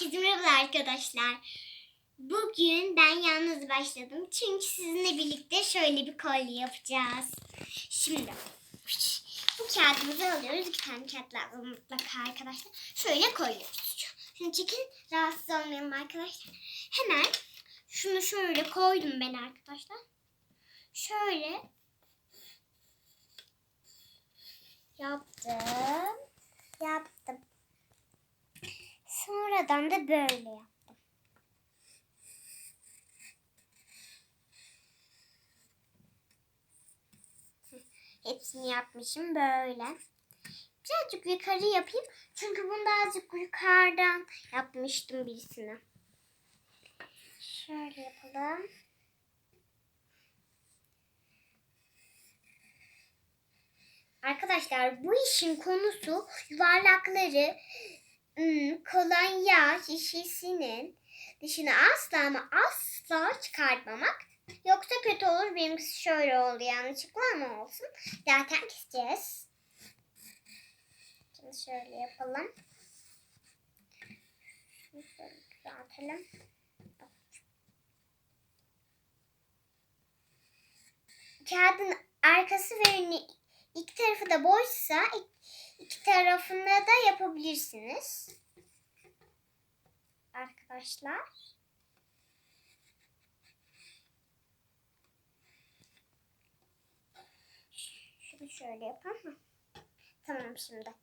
Herkese merhaba arkadaşlar. Bugün ben yalnız başladım. Çünkü sizinle birlikte şöyle bir kolye yapacağız. Şimdi bu kağıdımızı alıyoruz. İki tane kağıt lazım mutlaka arkadaşlar. Şöyle koyuyoruz. Şimdi çekin rahatsız olmayalım arkadaşlar. Hemen şunu şöyle koydum ben arkadaşlar. Şöyle yaptım. Yaptım. Sonradan da böyle yaptım. Hepsini yapmışım böyle. Birazcık yukarı yapayım. Çünkü bunu da azıcık yukarıdan yapmıştım birisini. Şöyle yapalım. Arkadaşlar bu işin konusu yuvarlakları kolonya şişesinin dışına asla ama asla çıkartmamak. Yoksa kötü olur. Benimkisi şöyle oldu yanlışlıkla ama olsun. Zaten keseceğiz. Şimdi şöyle yapalım. Şunu şöyle düzeltelim. Kağıdın arkası ve önü iki tarafı da boşsa iki tarafında da yapabilirsiniz. Arkadaşlar. Şunu şöyle yapalım mı? Tamam şimdi.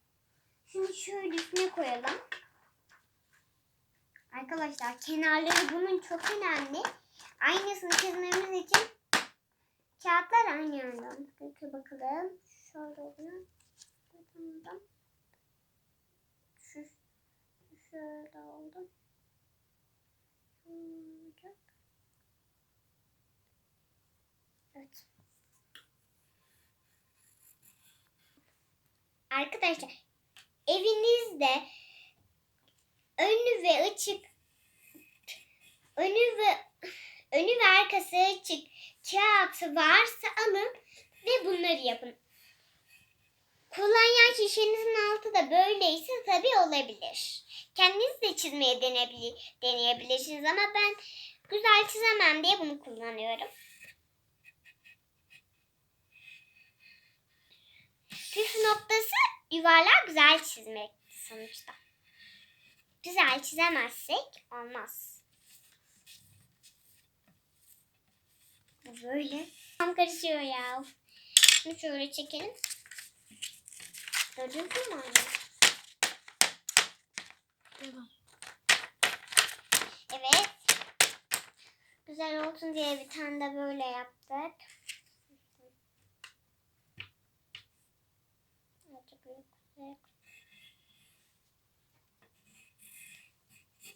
Şimdi şöyle üstüne koyalım. Arkadaşlar kenarları bunun çok önemli. Aynısını çizmemiz için kağıtlar aynı yerden. Peki bakalım. Şöyle oluyor. Şu, şu şöyle oldu. Olacak. Evet. Arkadaşlar evinizde önü ve açık önü ve önü ve arkası açık kağıt varsa alın ve bunları yapın. Kolonya şişenizin altı da böyleyse tabii olabilir. Kendiniz de çizmeye deneyebilir, deneyebilirsiniz ama ben güzel çizemem diye bunu kullanıyorum. Püf noktası yuvarlak güzel çizmek sonuçta. Güzel çizemezsek olmaz. Böyle. Tam karışıyor ya. Şunu şöyle çekelim. Gördünüz mü anne? Devam. Evet. Güzel olsun diye bir tane de böyle yaptık.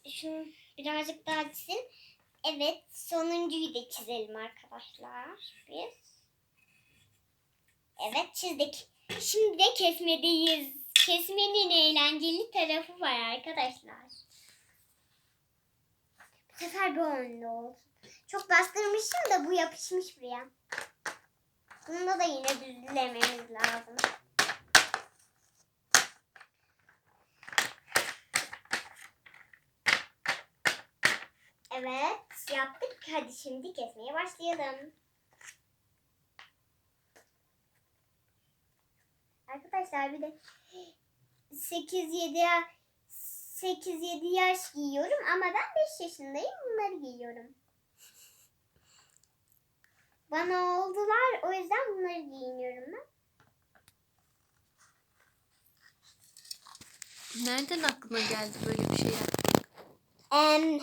Şunu birazcık daha çizin. Evet, sonuncuyu da çizelim arkadaşlar. Biz. Evet, çizdik. Şimdi de kesmedeyiz. Kesmenin eğlenceli tarafı var arkadaşlar. Bu sefer bu önde olsun. Çok bastırmışım da bu yapışmış buraya. Bunda da yine düzlememiz lazım. Evet yaptık. Hadi şimdi kesmeye başlayalım. Arkadaşlar bir de 8-7 8-7 yaş giyiyorum ama ben 5 yaşındayım bunları giyiyorum. Bana oldular o yüzden bunları giyiniyorum ben. Nereden aklına geldi böyle bir şey yapmak? Em,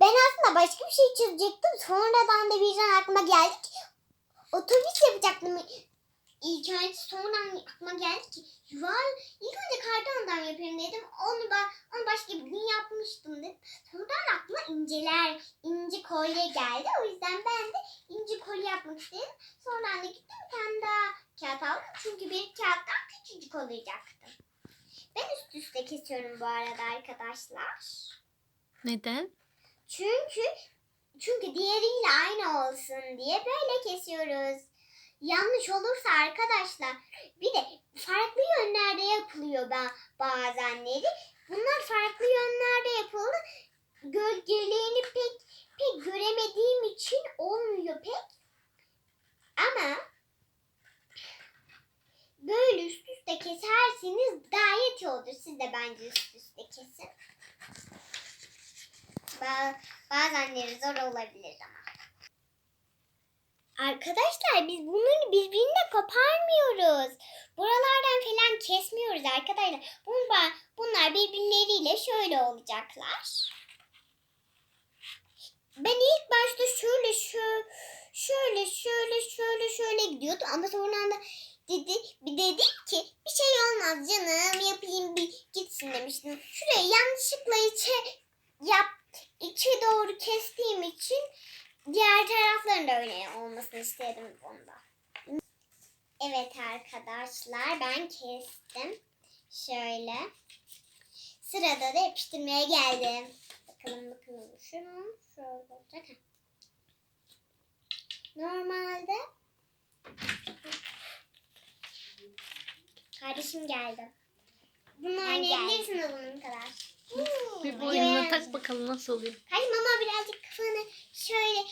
ben aslında başka bir şey çizecektim. Sonradan da birden aklıma geldi ki otobüs yapacaktım. İlk önce sonradan aklıma geldi ki yuvar ilk önce kartondan yapayım dedim. Onu ben onu başka bir gün yapmıştım dedim. Sonradan aklıma inceler, inci kolye geldi. O yüzden ben de inci kolye yapmak istedim. Sonradan da gittim bir tane daha kağıt aldım. Çünkü bir kağıttan küçücük olacaktı. Ben üst üste kesiyorum bu arada arkadaşlar. Neden? Çünkü çünkü diğeriyle aynı olsun diye böyle kesiyoruz. Yanlış olursa arkadaşlar bir de farklı yönlerde yapılıyor ba- bazenleri. bunlar farklı yönlerde yapıldı. Gölgelerini pek pek göremediğim için olmuyor pek. Ama böyle üst üste keserseniz gayet iyi olur. Siz de bence üst üste kesin. Ba- Bazenleri zor olabilir ama. Arkadaşlar biz bunları birbirine koparmıyoruz. Buralardan falan kesmiyoruz arkadaşlar. Bunlar, bunlar birbirleriyle şöyle olacaklar. Ben ilk başta şöyle şöyle şöyle şöyle şöyle şöyle gidiyordu ama sonra da dedi bir dedim ki bir şey olmaz canım yapayım bir gitsin demiştim. Şuraya yanlışlıkla içe yap içe doğru kestiğim için diğer tarafların da öyle istedim bunda. Evet arkadaşlar ben kestim. Şöyle. Sırada da yapıştırmaya geldim. Bakalım bakalım şunu şöyle olacak. Ha. Normalde kardeşim geldi. Bunu oynayabilirsin bunun kadar. Bir boynuna tak bakalım nasıl oluyor. Hayır mama birazcık kafanı şöyle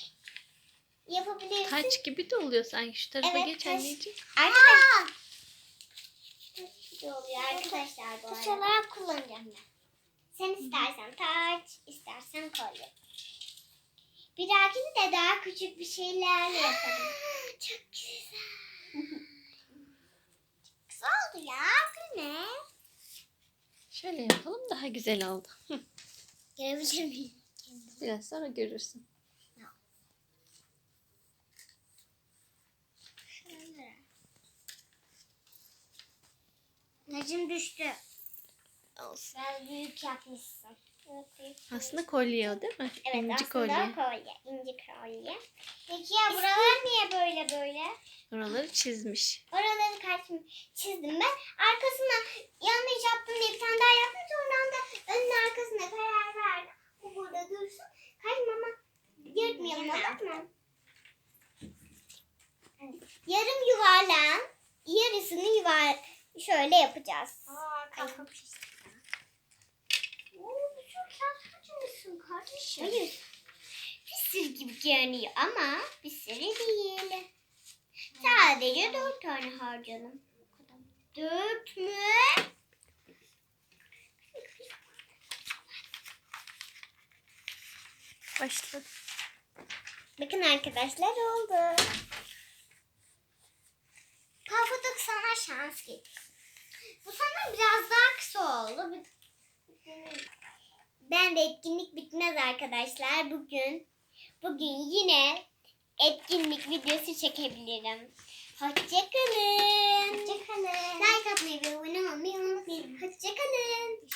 yapabilirsin. Taç gibi de oluyor sanki. Şu tarafa Evet, geç taç. anneciğim. Arkadaşlar. oluyor arkadaşlar bu arada. Taş olarak kullanacağım ben. Sen istersen taç, istersen kolye. Bir dahakini de daha küçük bir şeylerle yapalım. Çok güzel. Güzel oldu ya. Bu ne? Şöyle yapalım daha güzel oldu. Görebilir miyim? Biraz sonra görürsün. Şöyle. Tacım düştü. Olsun. Biraz büyük yapmışsın. Aslında kolye o değil mi? Evet İnci aslında kolye. kolye. İnci kolye. Peki ya buralar niye böyle böyle? Oraları çizmiş. Oraları kaç çizdim ben. Arkasına yanlış yaptım diye bir tane daha yaptım. Sonra da önüne arkasına karar verdim. Bu burada dursun. Kaçma ama yırtmayalım olur mu? Yarım yuvarlağın yarısını yuvar şöyle yapacağız. Aa, kafam şişti. Oo, bu çok kardeşim. Hayır. Bir sır gibi görünüyor ama bir sır değil. Sadece dört tane harcadım. Dört mü? Başla. Bakın arkadaşlar oldu. Pafuduk sana şans getir. Bu sana biraz daha kısa oldu. Ben de etkinlik bitmez arkadaşlar. Bugün bugün yine etkinlik videosu çekebilirim. Hoşçakalın. Hoşçakalın. Like atmayı ve abone olmayı unutmayın. Hoşçakalın.